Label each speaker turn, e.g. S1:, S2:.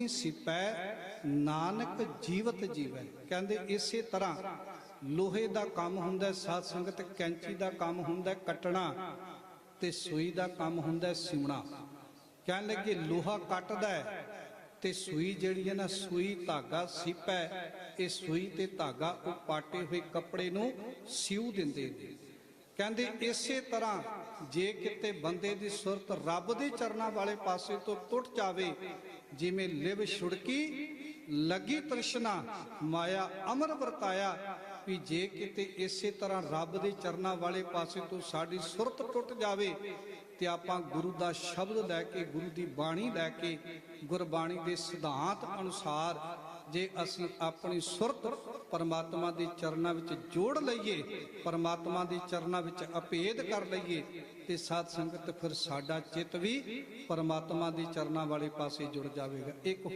S1: ਸਿਪੈ ਨਾਨਕ ਜੀਵਤ ਜੀਵੈ। ਕਹਿੰਦੇ ਇਸੇ ਤਰ੍ਹਾਂ ਲੋਹੇ ਦਾ ਕੰਮ ਹੁੰਦਾ, ਸਾਧ ਸੰਗਤ ਕੈਂਚੀ ਦਾ ਕੰਮ ਹੁੰਦਾ, ਕੱਟਣਾ ਤੇ ਸੂਈ ਦਾ ਕੰਮ ਹੁੰਦਾ ਸਿਮਣਾ ਕਹਿਣ ਲੱਗੇ ਲੋਹਾ ਕੱਟਦਾ ਤੇ ਸੂਈ ਜਿਹੜੀ ਹੈ ਨਾ, ਸੂਈ ਧਾਗਾ ਸਿਪੈ, ਇਹ ਸੂਈ ਤੇ ਧਾਗਾ ਉਹ ਪਾਟੇ ਹੋਏ ਕੱਪੜੇ ਨੂੰ ਸਿਉ ਦਿੰਦੇ ਨੇ। ਕਹਿੰਦੇ ਇਸੇ ਤਰ੍ਹਾਂ ਜੇ ਕਿਤੇ ਬੰਦੇ ਦੀ ਸੁਰਤ ਰੱਬ ਦੇ ਚਰਨਾਂ ਵਾਲੇ ਪਾਸੇ ਤੋਂ ਟੁੱਟ ਜਾਵੇ, ਜਿਵੇਂ ਲਿਵ ਛੁੜਕੀ, ਲੱਗੀ ਤ੍ਰਿਸ਼ਨਾ, ਮਾਇਆ ਅਮਰ ਵਰਤਾਇਆ, ਵੀ ਜੇ ਕਿਤੇ ਇਸੇ ਤਰ੍ਹਾਂ ਰੱਬ ਦੇ ਚਰਨਾਂ ਵਾਲੇ ਪਾਸੇ ਤੋਂ ਸਾਡੀ ਸੁਰਤ ਟੁੱਟ ਜਾਵੇ, ਤੇ ਆਪਾਂ ਗੁਰੂ ਦਾ ਸ਼ਬਦ ਲੈ ਕੇ, ਗੁਰੂ ਦੀ ਬਾਣੀ ਲੈ ਕੇ ਗੁਰਬਾਣੀ ਦੇ ਸਿਧਾਂਤ ਅਨੁਸਾਰ ਜੇ ਅਸੀਂ ਆਪਣੀ ਸੁਰਤ ਪਰਮਾਤਮਾ ਦੇ ਚਰਨਾਂ ਵਿੱਚ ਜੋੜ ਲਈਏ, ਪਰਮਾਤਮਾ ਦੇ ਚਰਨਾਂ ਵਿੱਚ ਅਪੇਧ ਕਰ ਲਈਏ, ਤੇ ਸਾਧ ਸੰਗਤ ਫਿਰ ਸਾਡਾ ਚਿੱਤ ਵੀ ਪਰਮਾਤਮਾ ਦੇ ਚਰਨਾਂ ਵਾਲੇ ਪਾਸੇ ਜੁੜ ਜਾਵੇਗਾ। ਇੱਕ